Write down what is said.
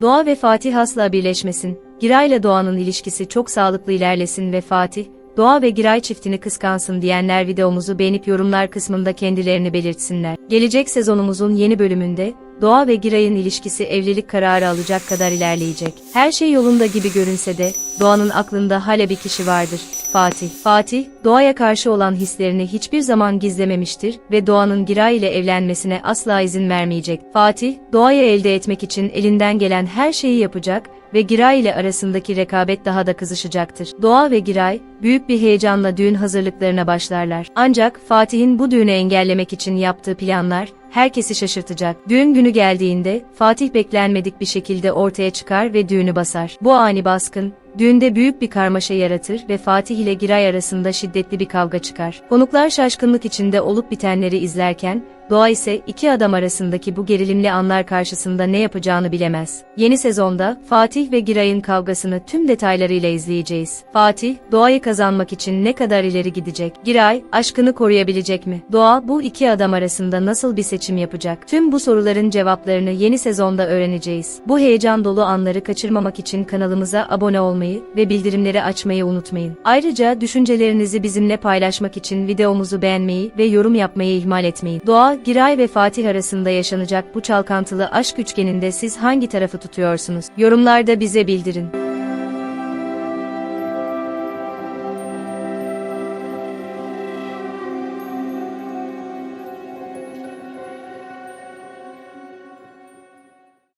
Doğa ve Fatih asla birleşmesin. Giray ile Doğan'ın ilişkisi çok sağlıklı ilerlesin ve Fatih, Doğa ve Giray çiftini kıskansın diyenler videomuzu beğenip yorumlar kısmında kendilerini belirtsinler. Gelecek sezonumuzun yeni bölümünde, Doğa ve Giray'ın ilişkisi evlilik kararı alacak kadar ilerleyecek. Her şey yolunda gibi görünse de, Doğan'ın aklında hala bir kişi vardır. Fatih. Fatih, Doğa'ya karşı olan hislerini hiçbir zaman gizlememiştir ve Doğan'ın Giray ile evlenmesine asla izin vermeyecek. Fatih, Doğa'yı elde etmek için elinden gelen her şeyi yapacak ve Giray ile arasındaki rekabet daha da kızışacaktır. Doğa ve Giray, büyük bir heyecanla düğün hazırlıklarına başlarlar. Ancak Fatih'in bu düğünü engellemek için yaptığı planlar, herkesi şaşırtacak. Düğün günü geldiğinde, Fatih beklenmedik bir şekilde ortaya çıkar ve düğünü basar. Bu ani baskın, düğünde büyük bir karmaşa yaratır ve Fatih ile Giray arasında şiddetli bir kavga çıkar. Konuklar şaşkınlık içinde olup bitenleri izlerken, Doğa ise iki adam arasındaki bu gerilimli anlar karşısında ne yapacağını bilemez. Yeni sezonda Fatih ve Giray'ın kavgasını tüm detaylarıyla izleyeceğiz. Fatih, Doğa'yı kazanmak için ne kadar ileri gidecek? Giray, aşkını koruyabilecek mi? Doğa, bu iki adam arasında nasıl bir seçim yapacak? Tüm bu soruların cevaplarını yeni sezonda öğreneceğiz. Bu heyecan dolu anları kaçırmamak için kanalımıza abone olmayı ve bildirimleri açmayı unutmayın. Ayrıca düşüncelerinizi bizimle paylaşmak için videomuzu beğenmeyi ve yorum yapmayı ihmal etmeyin. Doğa, Giray ve Fatih arasında yaşanacak bu çalkantılı aşk üçgeninde siz hangi tarafı tutuyorsunuz? Yorumlarda bize bildirin.